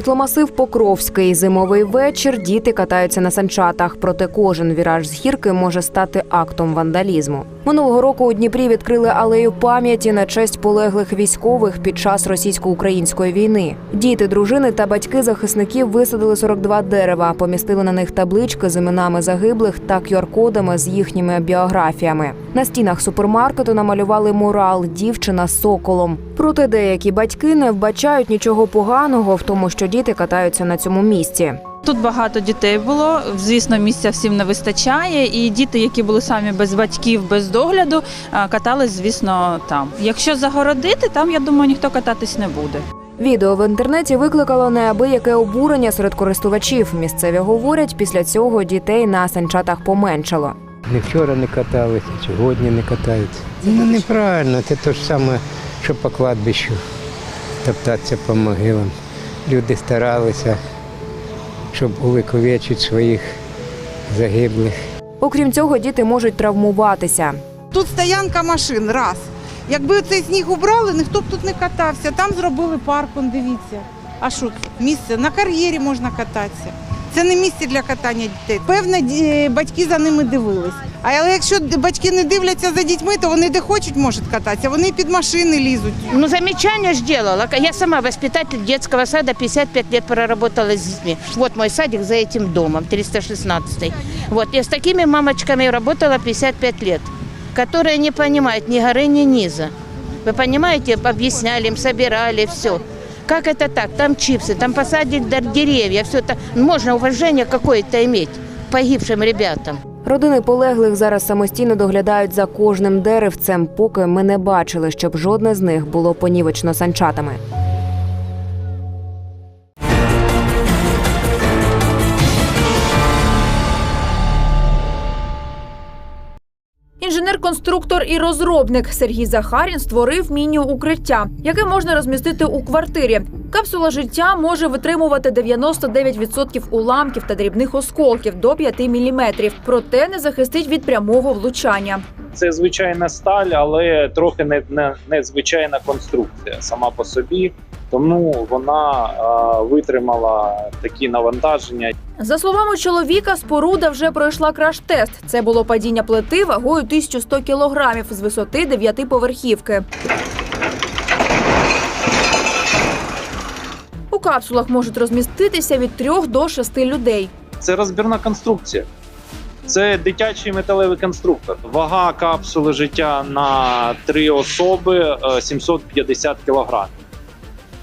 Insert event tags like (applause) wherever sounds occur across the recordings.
Житломасив Покровський. Зимовий вечір. Діти катаються на санчатах. Проте кожен віраж з гірки може стати актом вандалізму. Минулого року у Дніпрі відкрили алею пам'яті на честь полеглих військових під час російсько-української війни. Діти, дружини та батьки захисників висадили 42 дерева, помістили на них таблички з іменами загиблих та QR-кодами з їхніми біографіями. На стінах супермаркету намалювали мурал Дівчина з соколом. Проте деякі батьки не вбачають нічого поганого в тому, що діти катаються на цьому місці. Тут багато дітей було. Звісно, місця всім не вистачає. І діти, які були самі без батьків, без догляду, катались, звісно, там. Якщо загородити, там я думаю, ніхто кататись не буде. Відео в інтернеті викликало неабияке обурення серед користувачів. Місцеві говорять, після цього дітей на санчатах поменшало. Не вчора не каталися, сьогодні не катаються. Ну неправильно, це те ж саме, що по кладбищу топтатися по могилам. Люди старалися, щоб увековечити своїх загиблих. Окрім цього, діти можуть травмуватися. Тут стоянка машин, раз. Якби цей сніг убрали, ніхто б тут не катався. Там зробили парк, он, дивіться. А що? Місце на кар'єрі можна кататися. Це не місце для катання дітей. Певно, ді- батьки за ними дивились. А але якщо батьки не дивляться за дітьми, то вони де хочуть можуть кататися. Вони під машини лізуть. Ну, замечания ж делала. Я сама воспитатель детского сада, 55 лет проработала с детьми. Вот мой садик за этим домом, 316 Вот, я с такими мамочками работала 55 лет, которые не понимают ни горы, ни низа. Вы понимаете, объясняли им, собирали, все. Как это так? Там чипсы, там посадить дар- деревья, все это. Можно уважение какое-то иметь к погибшим ребятам. Родини полеглих зараз самостійно доглядають за кожним деревцем, поки ми не бачили, щоб жодне з них було понівечено санчатами. Інженер-конструктор і розробник Сергій Захарін створив міні-укриття, яке можна розмістити у квартирі. Капсула життя може витримувати 99% уламків та дрібних осколків до 5 мм, проте не захистить від прямого влучання. Це звичайна сталь, але трохи не, не, незвичайна конструкція сама по собі. Тому вона е, витримала такі навантаження. За словами чоловіка, споруда вже пройшла краш-тест. Це було падіння плити вагою 1100 кілограмів з висоти дев'ятиповерхівки. У капсулах можуть розміститися від 3 до 6 людей. Це розбірна конструкція. Це дитячий металевий конструктор. Вага капсули життя на три особи е, 750 кг.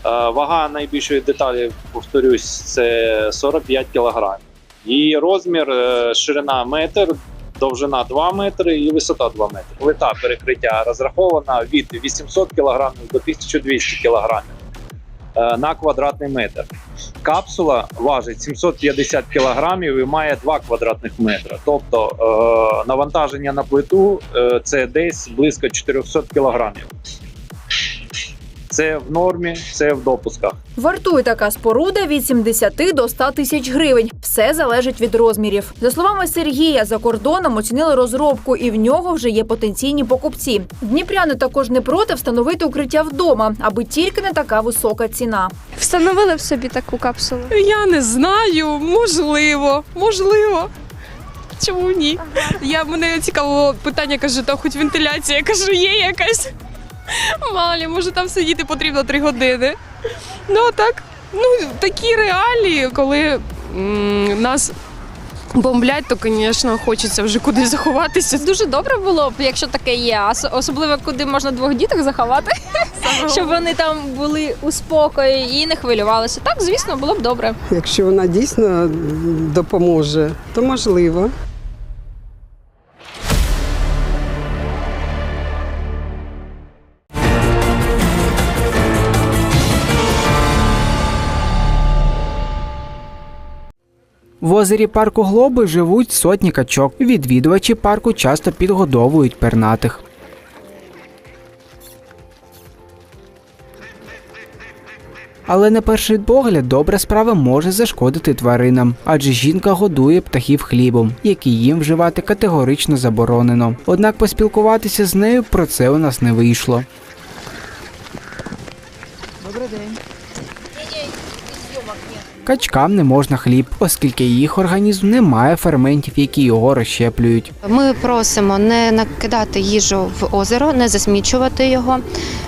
Вага найбільшої деталі, повторюсь, це 45 кг. Її розмір е, ширина метр, довжина 2 метри і висота 2 метри. Плита перекриття розрахована від 800 кг до 1200 кг на квадратний метр. Капсула важить 750 кг і має 2 квадратних метри. Тобто е, навантаження на плиту е, це десь близько 400 кг. Це в нормі, це в допусках. Вартує така споруда від 70 до 100 тисяч гривень. Все залежить від розмірів. За словами Сергія, за кордоном оцінили розробку, і в нього вже є потенційні покупці. Дніпряни також не проти встановити укриття вдома, аби тільки не така висока ціна. Встановили б собі таку капсулу. Я не знаю, можливо, можливо. Чому ні? Я мене цікавило питання, кажу, та хоч вентиляція, я кажу, є якась. Малі, може там сидіти потрібно три години. Ну а так, ну такі реалії, коли м, нас бомблять, то, звісно, хочеться вже кудись заховатися. Дуже добре було б, якщо таке є, ос- особливо куди можна двох діток заховати, щоб вони там були у спокої і не хвилювалися. Так, звісно, було б добре. Якщо вона дійсно допоможе, то можливо. В озері парку Глоби живуть сотні качок. Відвідувачі парку часто підгодовують пернатих. Але на перший погляд добра справа може зашкодити тваринам, адже жінка годує птахів хлібом, який їм вживати категорично заборонено. Однак поспілкуватися з нею про це у нас не вийшло. Добрий день. Качкам не можна хліб, оскільки їх організм не має ферментів, які його розщеплюють. Ми просимо не накидати їжу в озеро, не засмічувати його.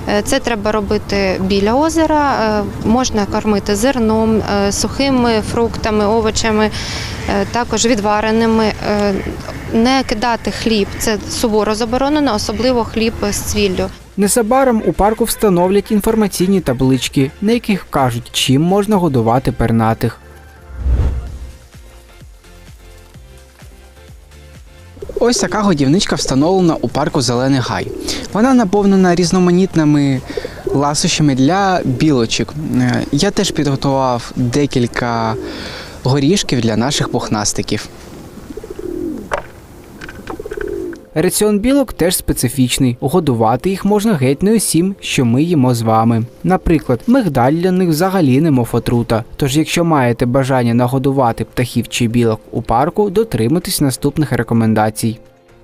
Е, Це треба робити біля озера. Е, Можна кормити зерном, е, сухими фруктами, овочами, також відвареними. Не кидати хліб це суворо заборонено, особливо хліб з цвіллю. Незабаром у парку встановлять інформаційні таблички, на яких кажуть, чим можна годувати пернатих. Ось така годівничка встановлена у парку Зелений Гай. Вона наповнена різноманітними ласощами для білочок. Е, Я теж підготував декілька горішків для наших пухнастиків. Раціон білок теж специфічний. Годувати їх можна геть не усім, що ми їмо з вами. Наприклад, мигдаль для них взагалі не отрута. Тож, якщо маєте бажання нагодувати птахів чи білок у парку, дотримуйтесь наступних рекомендацій.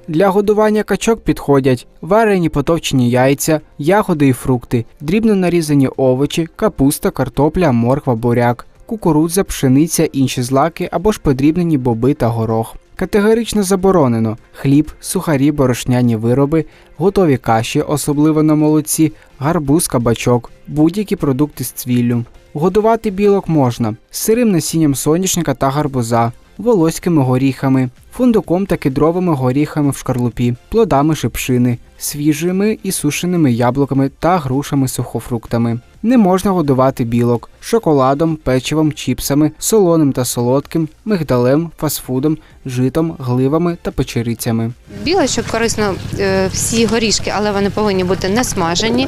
Для годування качок підходять варені потовчені яйця, ягоди і фрукти, дрібно нарізані овочі, капуста, картопля, морква, буряк, кукурудза, пшениця, інші злаки або ж подрібнені боби та горох. Категорично заборонено хліб, сухарі, борошняні вироби, готові каші, особливо на молоці, гарбуз, кабачок, будь-які продукти з цвіллю. Годувати білок можна сирим насінням соняшника та гарбуза, волоськими горіхами, фундуком та кедровими горіхами в шкарлупі, плодами шипшини, свіжими і сушеними яблуками та грушами сухофруктами. Не можна годувати білок шоколадом, печивом, чіпсами, солоним та солодким, мигдалем, фастфудом, житом, гливами та печерицями. Білочок корисно е, всі горішки, але вони повинні бути не смажені,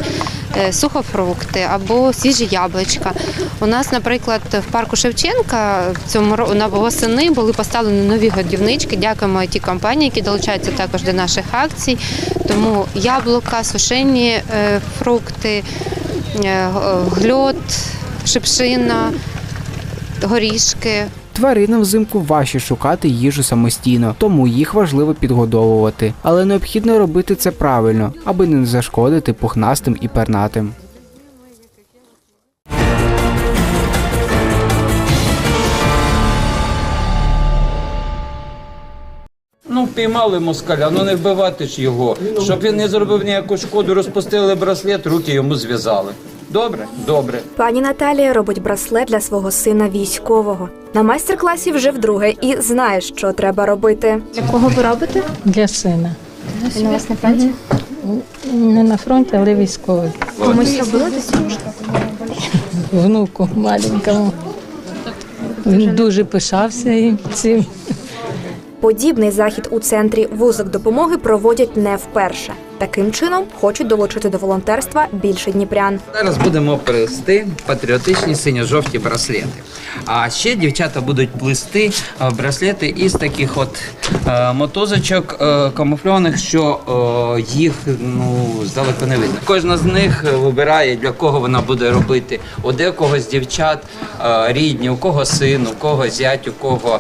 е, сухофрукти або свіжі яблучка. У нас, наприклад, в парку Шевченка цьому на восени були поставлені нові годівнички. Дякуємо ті компанії, які долучаються також до наших акцій. Тому яблука, сушені е, фрукти, гльот, шипшина, горішки. Тваринам взимку важче шукати їжу самостійно, тому їх важливо підгодовувати. Але необхідно робити це правильно, аби не зашкодити пухнастим і пернатим. Впіймали москаля, ну не вбивати ж його. Щоб він не зробив ніяку шкоду, розпустили браслет, руки йому зв'язали. Добре? Добре. Пані Наталія робить браслет для свого сина військового. На майстер-класі вже вдруге і знає, що треба робити. Для кого ви робите? Для сина. Він у вас на фронті? Не на фронті, але військовий. Комусь робили? Внуку маленькому. Він дуже пишався і цим. Подібний захід у центрі вузок допомоги проводять не вперше. Таким чином хочуть долучити до волонтерства більше дніпрян. Зараз будемо плести патріотичні синьо-жовті браслети. А ще дівчата будуть плести е, браслети із таких от е, мотузочок е, камуфльованих, що їх ну здалеку не видно. Кожна з них вибирає для кого вона буде робити. У декого з дівчат рідні, у кого син, у кого зять, у кого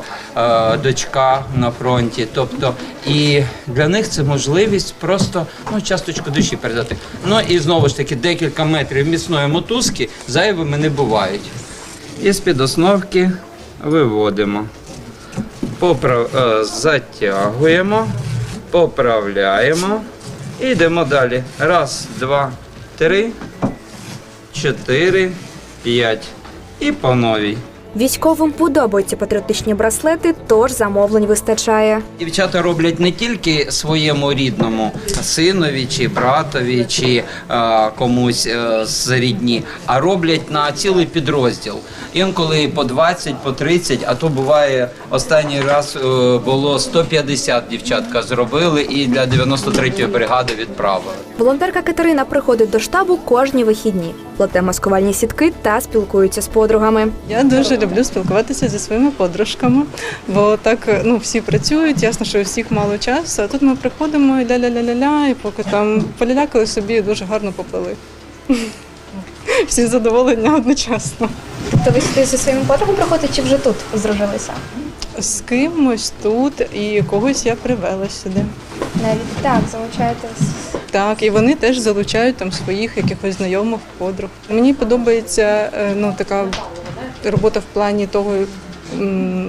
дочка на фронті. Тобто, і для них це можливість просто ну часточку душі передати. Ну і знову ж таки декілька метрів міцної мотузки зайвими не бувають. І з-під основки виводимо, Поправ... е, затягуємо, поправляємо і йдемо далі. Раз, два, три, чотири, п'ять. І по новій. Військовим подобаються патріотичні браслети, тож замовлень вистачає. Дівчата роблять не тільки своєму рідному синові чи братові, чи е, комусь е, з рідні, а роблять на цілий підрозділ. Інколи по 20, по 30, а то буває останній раз е, було 150 дівчатка зробили і для 93-ї бригади відправили. Волонтерка Катерина приходить до штабу кожні вихідні, плете маскувальні сітки та спілкується з подругами. Я дуже люблю спілкуватися зі своїми подружками, бо так ну всі працюють, ясно, що у всіх мало часу. А тут ми приходимо і ля-ля-ля-ля-ля, і поки там полялякали собі дуже гарно поплили. (laughs) Всі задоволення одночасно. Тобто ви сюди зі своїми подругами приходите чи вже тут здружилися? З кимось тут і когось я привела сюди. Навіть так, залучаєте Так, і вони теж залучають там своїх якихось знайомих подруг. Мені подобається е, ну така робота в плані того.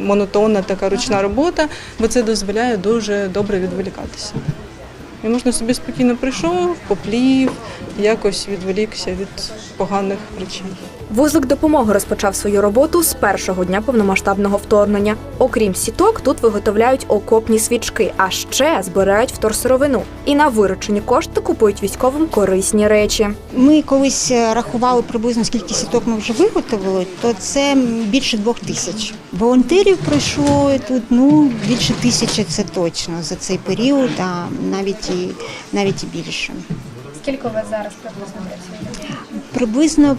Монотонна така ручна робота, бо це дозволяє дуже добре відволікатися. І можна собі спокійно прийшов, поплів, якось відволікся від поганих речей. Вузик допомоги розпочав свою роботу з першого дня повномасштабного вторгнення. Окрім сіток, тут виготовляють окопні свічки, а ще збирають вторсировину. І на виручені кошти купують військовим корисні речі. Ми колись е, рахували приблизно скільки сіток ми вже виготовили, то це більше двох тисяч. Волонтерів пройшло тут ну більше тисячі, це точно за цей період, а навіть і навіть і більше. Скільки у вас зараз приблизно працює? Приблизно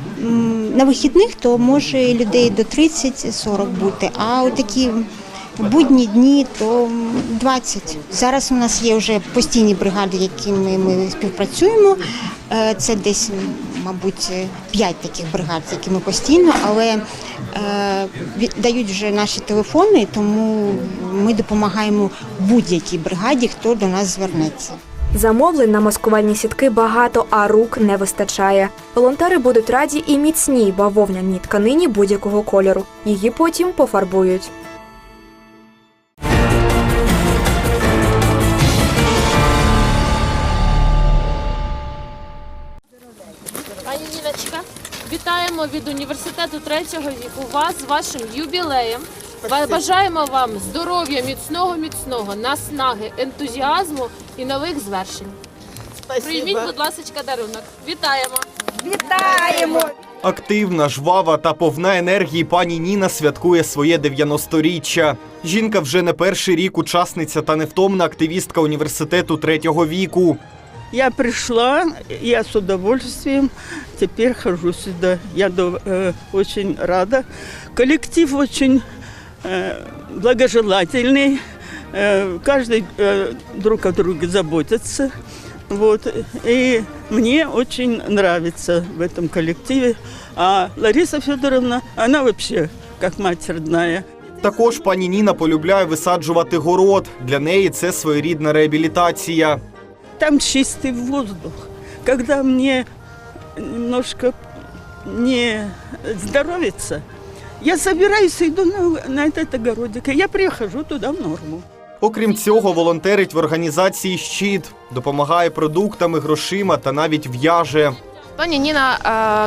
на вихідних то може людей до 30-40 бути, а от такі будні дні то 20. Зараз у нас є вже постійні бригади, якими ми співпрацюємо. Е, Це десь, мабуть, 5 таких бригад, з якими постійно, але е, від- дають вже наші телефони, тому ми допомагаємо будь-якій бригаді, хто до нас звернеться. Замовлень на маскувальні сітки багато, а рук не вистачає. Волонтери будуть раді і міцній бавовняній тканині будь-якого кольору. Її потім пофарбують. Пані Ніночка, вітаємо від університету третього віку вас з вашим юбілеєм. Ба- Бажаємо вам здоров'я, міцного, міцного, наснаги, ентузіазму і нових звершень. Прийміть, будь ласка, дарунок. Вітаємо! Вітаємо! Активна, жвава та повна енергії пані Ніна святкує своє 90-річчя. Жінка вже не перший рік учасниця та невтомна активістка університету третього віку. Я пришла, я с удовольствием теперь хожу сюда. Я э, очень рада. Коллектив очень благожелательный. Э, каждый э, друг о друге заботится. Вот. И мне очень нравится в этом коллективе. А Лариса Федоровна, она вообще как мать родная. Також пані Ніна полюбляє висаджувати город. Для неї це своєрідна реабілітація. Там чистый воздух. Когда мне немножко не здоровится, я собираюсь йду на, на этот огородик. Я прихожу туда в норму. Окрім цього, волонтерить в організації Щит, допомагає продуктами, грошима та навіть в'яже. Пані Ніна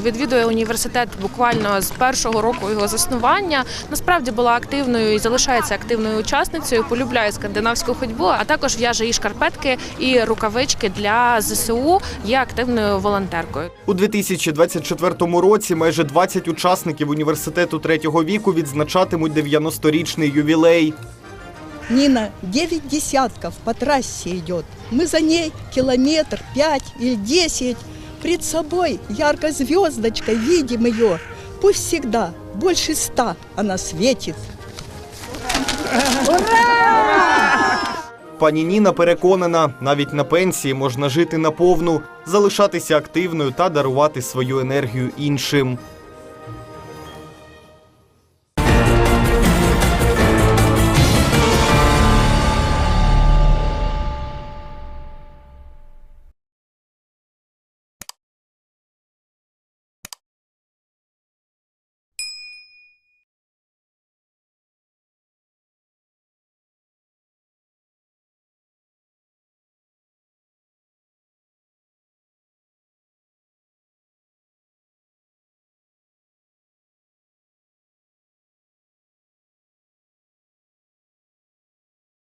е, відвідує університет буквально з першого року його заснування. Насправді була активною і залишається активною учасницею. Полюбляє скандинавську ходьбу, а також в'яже і шкарпетки, і рукавички для ЗСУ. Є активною волонтеркою. У 2024 році майже 20 учасників університету третього віку відзначатимуть 90-річний ювілей. Нина 9 десятков по трассе идет. Мы за ней километр, пять или десять. Пред собой яркой звездочкой видим ее. Пусть всегда больше ста она светит. Пані Ніна переконана, навіть на пенсії можна жити наповну, залишатися активною та дарувати свою енергію іншим.